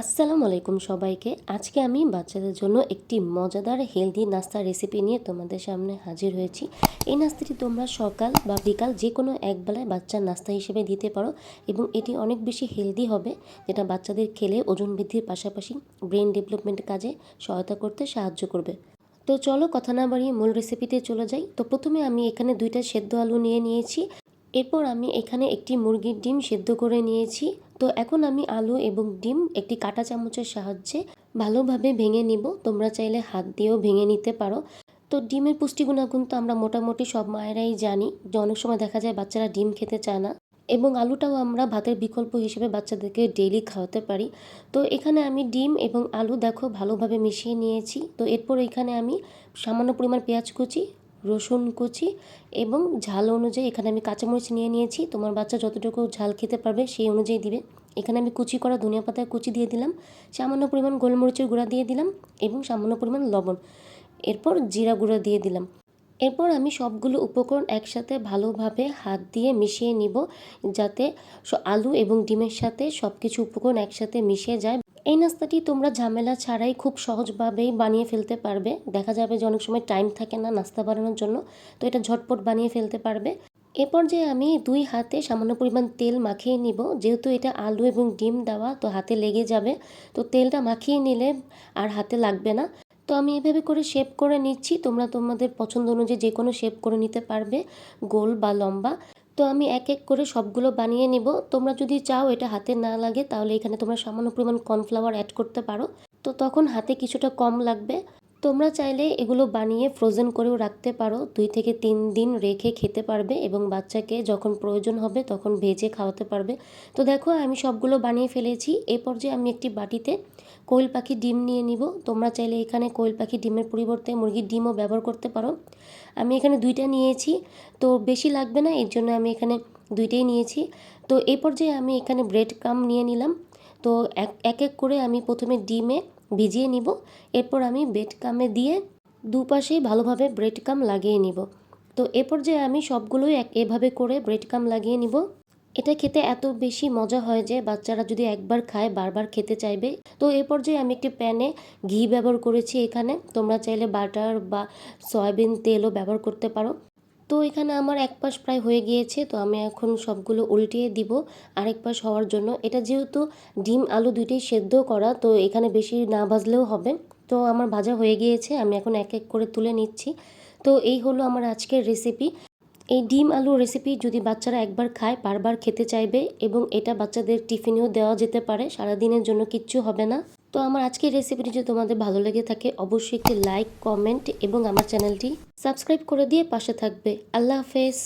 আসসালামু আলাইকুম সবাইকে। আজকে আমি বাচ্চাদের জন্য একটি মজাদার হেলদি নাস্তার রেসিপি নিয়ে তোমাদের সামনে হাজির হয়েছি। এই নাস্তাটি তোমরা সকাল বা বিকাল যে কোনো একবেলায় বাচ্চার নাস্তা হিসেবে দিতে পারো এবং এটি অনেক বেশি হেলদি হবে, যেটা বাচ্চাদের খেলে ওজন বৃদ্ধির পাশাপাশি ব্রেন ডেভেলপমেন্ট কাজে সহায়তা করতে সাহায্য করবে। তো চলো কথা না বাড়িয়ে মূল রেসিপিতে চলে যাই। তো প্রথমে আমি এখানে দুইটা সেদ্ধ আলু নিয়ে নিয়েছি। এরপর আমি এখানে একটি মুরগির ডিম সেদ্ধ করে নিয়েছি। তো এখন আমি আলু এবং ডিম একটি কাঁটা চামচের সাহায্যে ভালোভাবে ভেঙে নিব। তোমরা চাইলে হাত দিয়েও ভেঙে নিতে পারো। তো ডিমের পুষ্টি গুণাগুণ তো আমরা মোটামুটি সব মায়েরাই জানি। যে অনেক সময় দেখা যায় বাচ্চারা ডিম খেতে চায় না। এবং আলুটাও আমরা ভাতের বিকল্প হিসেবে বাচ্চাদেরকে ডেইলি খাওয়াতে পারি। তো এখানে আমি ডিম এবং আলু দেখো ভালোভাবে মিশিয়ে নিয়েছি। তো এরপর এখানে আমি সামান্য পরিমাণ পেঁয়াজ কুচি রসুন কুচি এবং ঝাল অনুযায়ী এখানে আমি কাঁচামরিচ নিয়ে নিয়েছি। তোমার বাচ্চা যতটুকু ঝাল খেতে পারবে সেই অনুযায়ী দিবে। এখানে আমি কুচি করা ধনিয়া পাতার কুচি দিয়ে দিলাম, সামান্য পরিমাণ গোলমরিচের গুঁড়া দিয়ে দিলাম এবং সামান্য পরিমাণ লবণ। এরপর জিরা গুঁড়া দিয়ে দিলাম। এরপর আমি সবগুলো উপকরণ একসাথে ভালোভাবে হাত দিয়ে মিশিয়ে নিব যাতে আলু এবং ডিমের সাথে সব কিছু উপকরণ একসাথে মিশে যায়। এই নাস্তাটি তোমরা ঝামেলা ছাড়াই খুব সহজভাবেই বানিয়ে ফেলতে পারবে। দেখা যাবে যে অনেক সময় টাইম থাকে না নাস্তা বানানোর জন্য, তো এটা ঝটপট বানিয়ে ফেলতে পারবে। এরপর যে আমি দুই হাতে সামান্য পরিমাণ তেল মাখিয়ে নিব, যেহেতু এটা আলু এবং ডিম দেওয়া, তো হাতে লেগে যাবে। তো তেলটা মাখিয়ে নিলে আর হাতে লাগবে না। তো আমি এভাবে করে শেপ করে নিচ্ছি, তোমরা তোমাদের পছন্দ অনুযায়ী যে কোনো শেপ করে নিতে পারবে, গোল বা লম্বা। তো আমি এক এক করে সবগুলো বানিয়ে নিব। তোমরা যদি চাও এটা হাতে না লাগে, তাহলে এখানে তোমরা সামান্য পরিমাণ কর্নফ্লাওয়ার অ্যাড করতে পারো। তো তখন হাতে কিছুটা কম লাগবে। তোমরা চাইলে এগুলো বানিয়ে ফ্রোজেন করেও রাখতে পারো। দুই থেকে তিন দিন রেখে খেতে পারবে এবং বাচ্চাকে যখন প্রয়োজন হবে তখন ভেজে খাওয়াতে পারবে। তো দেখো, আমি সবগুলো বানিয়ে ফেলেছি। এই পর্যায়ে আমি একটি বাটিতে কোয়েল পাখি ডিম নিয়ে নিব। তোমরা চাইলে এখানে কোয়েল পাখি ডিমের পরিবর্তে মুরগির ডিমও ব্যবহার করতে পারো। আমি এখানে দুইটা নিয়েছি। তো বেশি লাগবে না, এর জন্য আমি এখানে দুইটাই নিয়েছি। তো এই পর্যায়ে আমি এখানে ব্রেড কাম নিয়ে নিলাম। তো এক এক করে আমি প্রথমে ডিমে ভিজিয়ে নিব। এরপর আমি ব্রেড কামে দিয়ে দুপাশেই ভালোভাবে ব্রেড কাম লাগিয়ে নিব। তো এ পর্যায়ে আমি সবগুলোই এক এভাবে করে ব্রেড কাম লাগিয়ে নিব। এটা খেতে এত বেশি মজা হয় যে বাচ্চারা যদি একবার খায়, বারবার খেতে চাইবে। তো এ পর্যায়ে আমি একটি প্যানে ঘি ব্যবহার করেছি এখানে। তোমরা চাইলে বাটার বা সয়াবিন তেলও ব্যবহার করতে পারো। তো এখানে আমার এক পাশ প্রায় হয়ে গিয়েছে, তো আমি এখন সবগুলো উল্টিয়ে দিব আরেক পাশ হওয়ার জন্য। এটা যেহেতু ডিম, আলু দুইটাই সেদ্ধ করা, তো এখানে বেশি না ভাজলেও হবে। তো আমার ভাজা হয়ে গিয়েছে, আমি এখন এক এক করে তুলে নিচ্ছি। তো এই হলো আমার আজকের রেসিপি এই ডিম আলু রেসিপি যদি বাচ্চারা একবার খায়, বারবার খেতে চাইবে এবং এটা বাচ্চাদের টিফিনেও দেওয়া যেতে পারে, সারাদিনের জন্য কিচ্ছু হবে না। তো আমার আজকের রেসিপিটি যদি তোমাদের ভালো লেগে থাকে, অবশ্যই একটি লাইক কমেন্ট এবং আমার চ্যানেলটি সাবস্ক্রাইব করে দিয়ে পাশে থাকবে। আল্লাহ হাফেজ।